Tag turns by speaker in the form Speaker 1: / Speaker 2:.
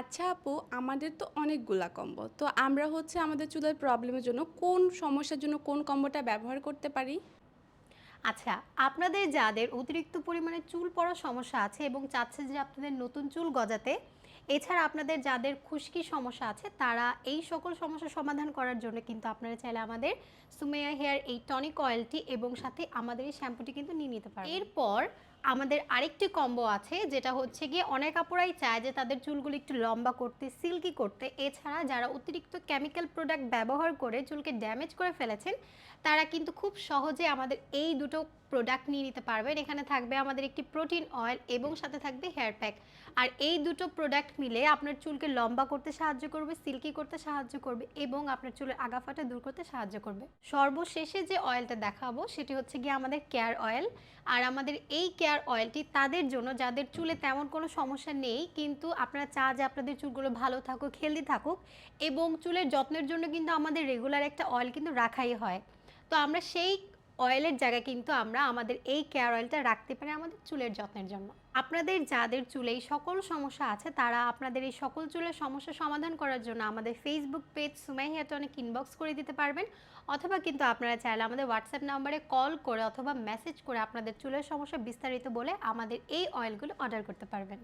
Speaker 1: আচ্ছা আপু, আমাদের তো অনেকগুলা কম্বো। তো আমরা হচ্ছে আমাদের চুলের প্রবলেমের জন্য কোন সমস্যার জন্য কোন কম্বোটা ব্যবহার করতে পারি?
Speaker 2: আচ্ছা আপনাদের যাদের অতিরিক্ত পরিমাণে চুল পড়ার সমস্যা আছে এবং চাচ্ছে যে আপনাদের নতুন চুল গজাতে, এছাড়া আপনাদের যাদের খুশকি সমস্যা আছে, তারা এই সকল সমস্যা সমাধান করার জন্য কিন্তু আপনারা চাইলে আমাদের সুমেয়া হেয়ার এই টনিক অয়েলটি এবং সাথে আমাদের এই শ্যাম্পুটি কিন্তু নিয়ে নিতে পারেন। এরপর আমাদের আরেকটি কম্বো আছে, যেটা হচ্ছে গিয়ে অনেক আপুরাই চায় যে তাদের চুলগুলো একটু লম্বা করতে, সিল্কি করতে। এছাড়া যারা অতিরিক্ত কেমিক্যাল প্রোডাক্ট ব্যবহার করে চুলকে ড্যামেজ করে ফেলেছেন, তারা কিন্তু খুব সহজে আমাদের এই দুটো প্রোডাক্ট নিয়ে নিতে পারবেন। এখানে থাকবে আমাদের একটি প্রোটিন অয়েল এবং সাথে থাকবে হেয়ার প্যাক আর এই দুটো প্রোডাক্ট মিলে আপনার চুলকে লম্বা করতে সাহায্য করবে, সিল্কি করতে সাহায্য করবে এবং আপনার চুলের আগাফাটা দূর করতে সাহায্য করবে। সর্বশেষে যে অয়েলটা দেখাবো, সেটি হচ্ছে গিয়ে আমাদের কেয়ার অয়েল আর আমাদের এই কেয়ার অয়েলটি তাদের জন্য যাদের চুলে তেমন কোনো সমস্যা নেই কিন্তু আপনারা চা যে আপনাদের চুলগুলো ভালো থাকুক হেলদি থাকুক এবং চুলের যত্নের জন্য কিন্তু আমাদের রেগুলার একটা অয়েল কিন্তু রাখাই হয়। তো আমরা সেই অয়েলের জায়গায় কিন্তু আমরা আমাদের এই কেয়ার অয়েলটা রাখতে পারি আমাদের চুলের যত্নের জন্য। আপনাদের যাদের চুলে এই সকল সমস্যা আছে, তারা আপনাদের এই সকল চুলের সমস্যা সমাধান করার জন্য আমাদের ফেসবুক পেজ সুমাই হেয়ার অনেক ইনবক্স করে দিতে পারবেন। অথবা কিন্তু আপনারা চাইলে আমাদের হোয়াটসঅ্যাপ নাম্বারে কল করে অথবা মেসেজ করে আপনাদের চুলের সমস্যা বিস্তারিত বলে আমাদের এই অয়েলগুলো অর্ডার করতে পারবেন।